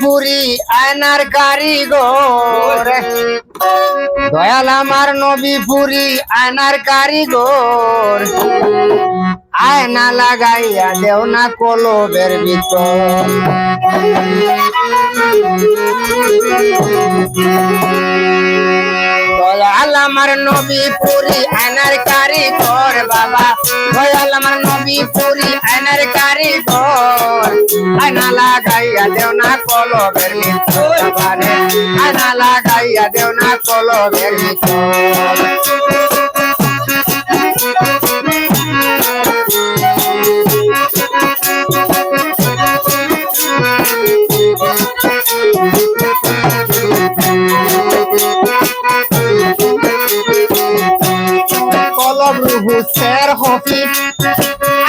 পুরি আয়নার কারিগর দয়াল আমার নবী পুরি আয়নার কারিগর আয়না লাগাইয়া দেও না কলবের ভিতর। আমার নবী পুরি আয়নার কারিগর বাবা। দয়াল আমার নবী পুরি আয়নার কারিগর আনা লাগাইয়া দেও না কলবের ভিতর আনা লাগাইয়া দেও না কলবের ভিতর কলব রুহু সের হফি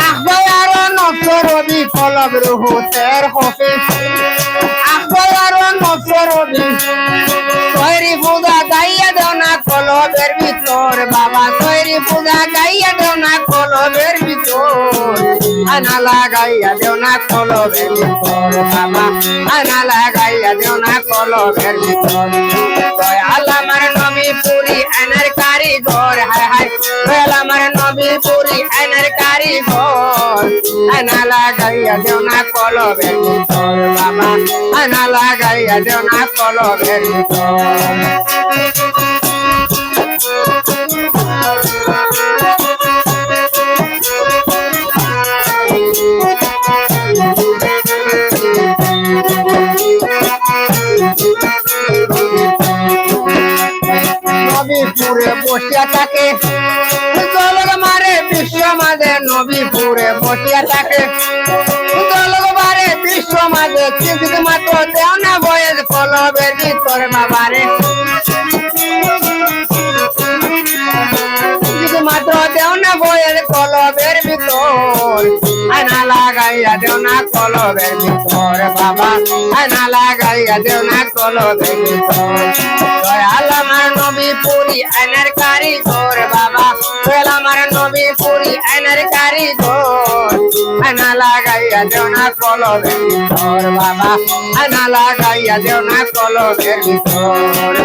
আখবয়ার নফরবি কলব রুহু সের হফি আখবয়ার নফরবি তৈরি পূজা গাইয়া দেও না কলবের ভিতর। বাবা, তৈরি পূজা গাইয়া দেও না কলবের ভিতর। আনা লাগাইয়া দেও না কলবের ভিতর। বাবা আনা লাগাইয়া দেও না কলবের ভিতর। দয়াল আমার নবী পুরি আনার কারিগর আনা লাগাইয়া দেও না ভিতর, বাবা। আনা লাগাইয়া দেও না ভিতর। বসিয়া থাকে। মাঝে নবীপুরে বসিয়া থাকে মারে বিশ্ব মাঝে। কিন্তু মাত্র দেও না বয়স কলবের ভিতর বাবারে। মাত্র দেও না বয়ের কলবের ভিতর। লাগাইয়া দেও না কলবের ভিতর বাবা। আয়না লাগাইয়া দেও না কলবের ভিতর দয়াল আমার নবী পুরি আয়নার কারিগর বাবা। দয়াল আমার নবী পুরি আয়নার কারিগর। আয়না লাগাইয়া দেও না কলবের ভিতর বাবা। আয়না লাগাইয়া দেও না কলবের ভিতর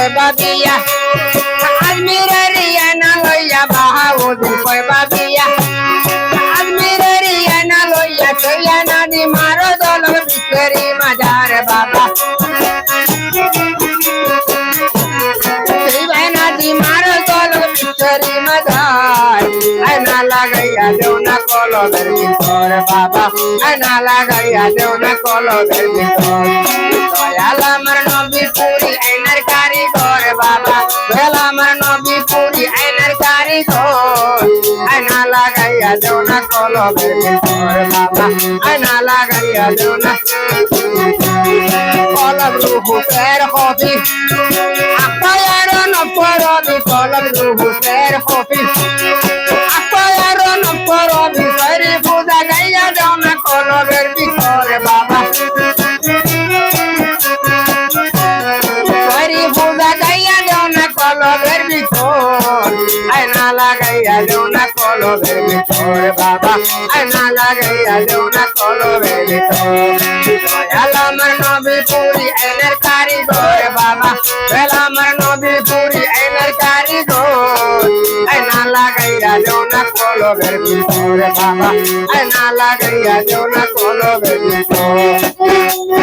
বাহাউদ্দিন কয়বা বিয়া আজমিরের ইয়ানা লইয়া বাহাউদ্দিন কয়বা বিয়া আজমিরের ইয়ানা লইয়া চইয়া নাদি মারো দল বিকেরি মাজার বাবা। সেই নাদি মারো দল বিকেরি মাজার। আয়না লাগাইয়া দেও না কলবের ভিতর বাবা। আয়না লাগাইয়া দেও না কলবের ভিতর। দয়াল আমার নবী পুরি আইনার কারিগর বাবা। দয়াল আমার নবী পুরি আইনার কারিগর আয়না লাগাইয়া দেও না ভিতর বাবা। আয়না লাগাইয়া দেও না কলব রুহু ফের হবি আপায়ার নপরবি কলব রুহু ফের হবি আয়না লাগাইয়া দেও না কলবের ভিতর বাবা। আয়না লাগাইয়া দেও না কলবের ভিতর দয়াল আমার নবী পুরি এনের কারিগর বাবা। দয়াল আমার নবী পুরি এনের কারিগর। আয়না লাগাইয়া দেও না কলবের ভিতর বাবা। আয়না লাগাইয়া দেও না কলবের ভিতর